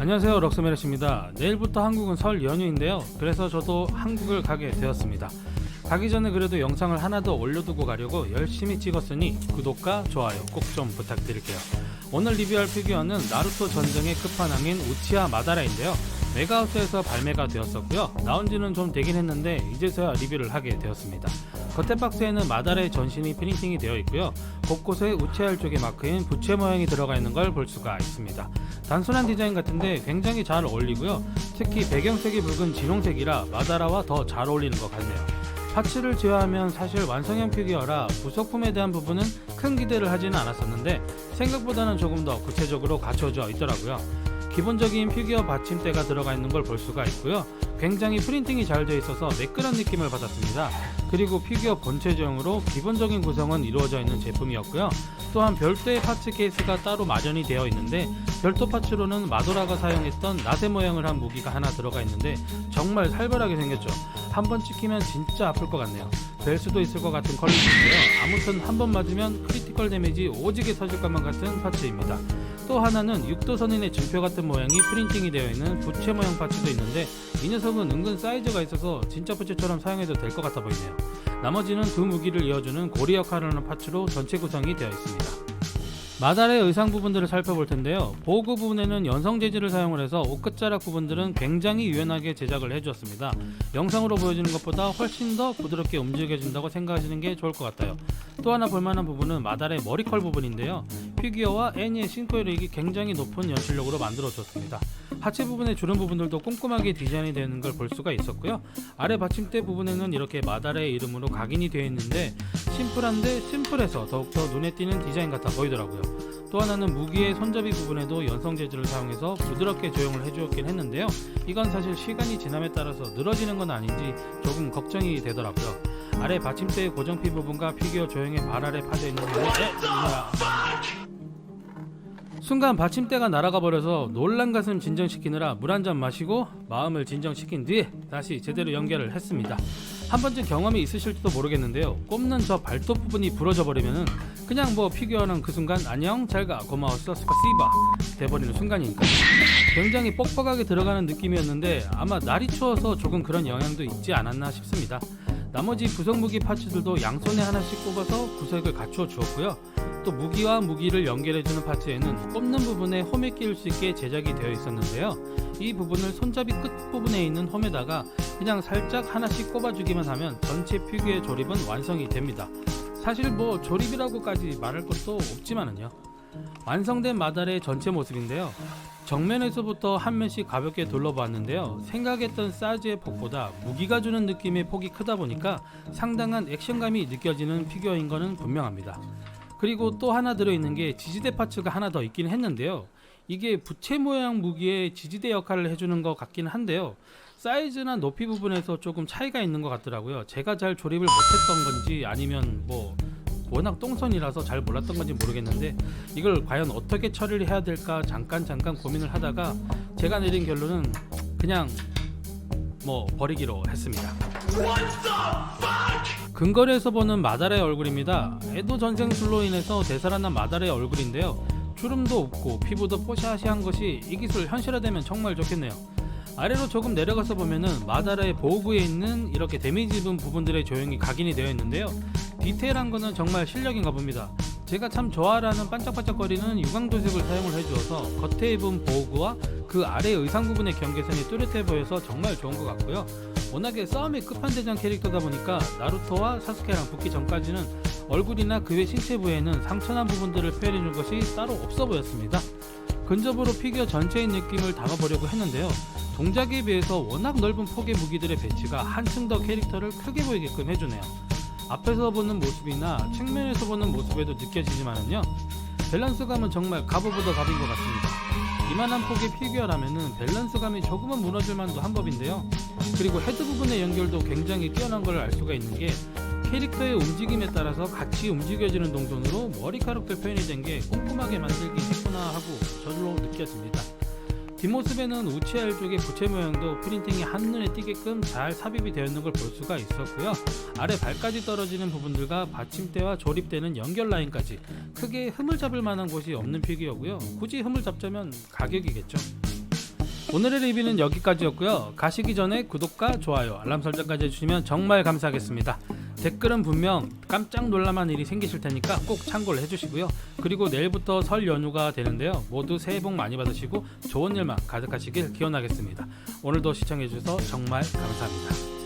안녕하세요. 럭스메르시입니다. 내일부터 한국은 설 연휴인데요. 그래서 저도 한국을 가게 되었습니다. 가기 전에 그래도 영상을 하나 더 올려두고 가려고 열심히 찍었으니 구독과 좋아요 꼭 좀 부탁드릴게요. 오늘 리뷰할 피규어는 나루토 전쟁의 끝판왕인 우치아 마다라인데요. 메가하우스에서 발매가 되었었고요. 나온 지는 좀 되긴 했는데 이제서야 리뷰를 하게 되었습니다. 겉에 박스에는 마다라의 전신이 프린팅이 되어 있고요. 곳곳에 우치아일 쪽의 마크인 부채 모양이 들어가 있는 걸 볼 수가 있습니다 단순한 디자인 같은데 굉장히 잘 어울리고요. 특히 배경색이 붉은 진홍색이라 마다라와 더 잘 어울리는 것 같네요. 파츠를 제외하면 사실 완성형 피규어라 부속품에 대한 부분은 큰 기대를 하지는 않았었는데 생각보다는 조금 더 구체적으로 갖춰져 있더라고요. 기본적인 피규어 받침대가 들어가 있는 걸 볼 수가 있고요. 굉장히 프린팅이 잘 되어 있어서 매끈한 느낌을 받았습니다. 그리고 피규어 본체적으로 기본적인 구성은 이루어져 있는 제품이었고요. 또한 별도의 파츠 케이스가 따로 마련이 되어 있는데 별도 파츠로는 마도라가 사용했던 나세 모양을 한 무기가 하나 들어가 있는데 정말 살벌하게 생겼죠. 한번 찍히면 진짜 아플 것 같네요. 될 수도 있을 것 같은 퀄리티인데요. 아무튼 한 번 맞으면 크리티컬 데미지 오지게 터질 것만 같은 파츠입니다. 또 하나는 육도선인의 증표 같은 모양이 프린팅이 되어 있는 부채 모양 파츠도 있는데 이 녀석은 은근 사이즈가 있어서 진짜 부채처럼 사용해도 될 것 같아 보이네요. 나머지는 두 무기를 이어주는 고리 역할을 하는 파츠로 전체 구성이 되어 있습니다. 마달의 의상 부분들을 살펴볼 텐데요. 보호구 부분에는 연성 재질을 사용을 해서 옷 끝자락 부분들은 굉장히 유연하게 제작을 해주었습니다. 영상으로 보여주는 것보다 훨씬 더 부드럽게 움직여진다고 생각하시는 게 좋을 것 같아요. 또 하나 볼만한 부분은 마달의 머리컬 부분인데요. 피규어와 애니의 싱크로율이 굉장히 높은 연출력으로 만들어졌습니다. 하체 부분의 주름 부분들도 꼼꼼하게 디자인이 되는 걸 볼 수가 있었고요. 아래 받침대 부분에는 이렇게 마달의 이름으로 각인이 되어 있는데 심플한데 심플해서 더욱더 눈에 띄는 디자인 같아 보이더라고요. 또 하나는 무기의 손잡이 부분에도 연성 재질을 사용해서 부드럽게 조형을 해주었긴 했는데요. 이건 사실 시간이 지남에 따라서 늘어지는 건 아닌지 조금 걱정이 되더라고요. 아래 받침대의 고정피 부분과 피규어 조형의 발 아래 파져 있는? 뭐야? 순간 받침대가 날아가 버려서 놀란 가슴 진정시키느라 물 한 잔 마시고 마음을 진정시킨 뒤에 다시 제대로 연결을 했습니다. 한 번쯤 경험이 있으실지도 모르겠는데요. 꼽는 저 발톱 부분이 부러져 버리면은 그냥 뭐 피규어는 그 순간 안녕 잘가 고마웠어 스파시바 돼버리는 순간이니까 굉장히 뻑뻑하게 들어가는 느낌이었는데 아마 날이 추워서 조금 그런 영향도 있지 않았나 싶습니다. 나머지 구성 무기 파츠들도 양손에 하나씩 꼽아서 구색을 갖추어 주었고요. 또 무기와 무기를 연결해주는 파츠에는 꼽는 부분에 홈에 끼울 수 있게 제작이 되어 있었는데요. 이 부분을 손잡이 끝 부분에 있는 홈에다가 그냥 살짝 하나씩 꼽아주기만 하면 전체 피규어의 조립은 완성이 됩니다. 사실 뭐 조립이라고까지 말할 것도 없지만은요. 완성된 마달의 전체 모습인데요. 정면에서부터 한 면씩 가볍게 둘러봤는데요. 생각했던 사이즈의 폭보다 무기가 주는 느낌의 폭이 크다 보니까 상당한 액션감이 느껴지는 피규어인 것은 분명합니다. 그리고 또 하나 들어있는 게 지지대 파츠가 하나 더 있긴 했는데요. 이게 부채 모양 무기의 지지대 역할을 해주는 것 같긴 한데요. 사이즈나 높이 부분에서 조금 차이가 있는 것 같더라고요. 제가 잘 조립을 못했던 건지 아니면 뭐 워낙 똥손이라서 잘 몰랐던 건지 모르겠는데 이걸 과연 어떻게 처리를 해야 될까 잠깐 잠깐 고민을 하다가 제가 내린 결론은 그냥 뭐 버리기로 했습니다. 근거리에서 보는 마달의 얼굴입니다. 에도 전생술로 인해서 되살아난 마달의 얼굴인데요. 주름도 없고 피부도 뽀샤시한 것이 이 기술 현실화되면 정말 좋겠네요. 아래로 조금 내려가서 보면은 마다라의 보호구에 있는 이렇게 데미지 입은 부분들의 조형이 각인이 되어 있는데요. 디테일한 거는 정말 실력인가 봅니다. 제가 참 좋아하는 반짝반짝거리는 유광도색을 사용을 해주어서 겉에 입은 보호구와 그 아래 의상 부분의 경계선이 뚜렷해 보여서 정말 좋은 것 같고요. 워낙에 싸움의 끝판대장 캐릭터다 보니까 나루토와 사스케랑 붙기 전까지는 얼굴이나 그 외 신체 부에는 상처난 부분들을 표현해준 것이 따로 없어 보였습니다. 근접으로 피규어 전체의 느낌을 담아보려고 했는데요. 동작에 비해서 워낙 넓은 폭의 무기들의 배치가 한층 더 캐릭터를 크게 보이게끔 해주네요. 앞에서 보는 모습이나 측면에서 보는 모습에도 느껴지지만은요. 밸런스감은 정말 갑오보다 갑인 것 같습니다. 이만한 폭의 피규어라면은 밸런스감이 조금은 무너질 만도 한 법인데요. 그리고 헤드 부분의 연결도 굉장히 뛰어난 걸 알 수가 있는 게 캐릭터의 움직임에 따라서 같이 움직여지는 동선으로 머리카락도 표현이 된 게 꼼꼼하게 만들긴 했구나 하고 저절로 느껴집니다. 뒷모습에는 우치알 쪽의 부채 모양도 프린팅이 한눈에 띄게끔 잘 삽입이 되어 있는 걸 볼 수가 있었고요. 아래 발까지 떨어지는 부분들과 받침대와 조립되는 연결 라인까지 크게 흠을 잡을 만한 곳이 없는 피규어고요. 굳이 흠을 잡자면 가격이겠죠. 오늘의 리뷰는 여기까지였고요. 가시기 전에 구독과 좋아요, 알람 설정까지 해주시면 정말 감사하겠습니다. 댓글은 분명 깜짝 놀랄만한 일이 생기실 테니까 꼭 참고를 해주시고요. 그리고 내일부터 설 연휴가 되는데요. 모두 새해 복 많이 받으시고 좋은 일만 가득하시길 기원하겠습니다. 오늘도 시청해주셔서 정말 감사합니다.